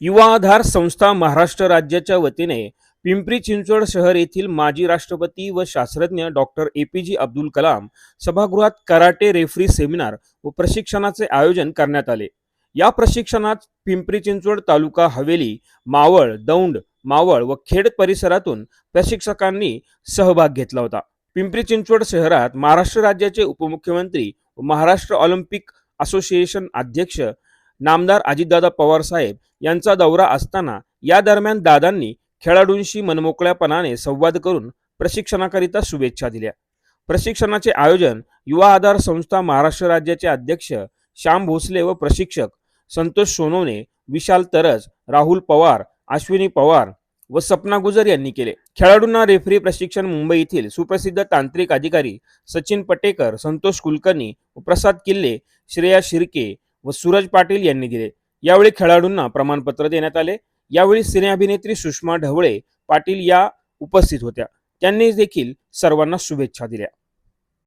युवा आधार संस्था महाराष्ट्र राज्याच्या वतीने पिंपरी चिंचवड शहर येथील माजी राष्ट्रपती व शास्त्रज्ञ डॉक्टर ए पी जे अब्दुल कलाम सभागृहात कराटे रेफरी सेमिनार व प्रशिक्षणाचे आयोजन करण्यात आले. या प्रशिक्षणात पिंपरी चिंचवड तालुका हवेली मावळ दौंड मावळ व खेड परिसरातून प्रशिक्षकांनी सहभाग घेतला होता. पिंपरी चिंचवड शहरात महाराष्ट्र राज्याचे उपमुख्यमंत्री व महाराष्ट्र ऑलिम्पिक असोसिएशन अध्यक्ष नामदार अजितदादा पवार साहेब यांचा दौरा असताना या दरम्यान दादांनी खेळाडूंशी मनमोकळ्यापणाने संवाद करून प्रशिक्षणाकरिता शुभेच्छा दिल्या. प्रशिक्षणाचे आयोजन युवा आधार संस्था महाराष्ट्र राज्याचे अध्यक्ष श्याम भोसले व प्रशिक्षक संतोष सोनवणे विशाल तरज राहुल पवार अश्विनी पवार व सपना गुजर यांनी केले. खेळाडूंना रेफरी प्रशिक्षण मुंबई येथील सुप्रसिद्ध तांत्रिक अधिकारी सचिन पटेकर संतोष कुलकर्णी व प्रसाद किल्ले श्रेया शिर्के व सूरज पाटील यांनी दिले. यावेळी खेळाडूंना प्रमाणपत्र देण्यात आले. यावेळी सिने अभिनेत्री सुषमा ढवळे पाटील या उपस्थित होत्या. त्यांनी देखील सर्वांना शुभेच्छा दिल्या.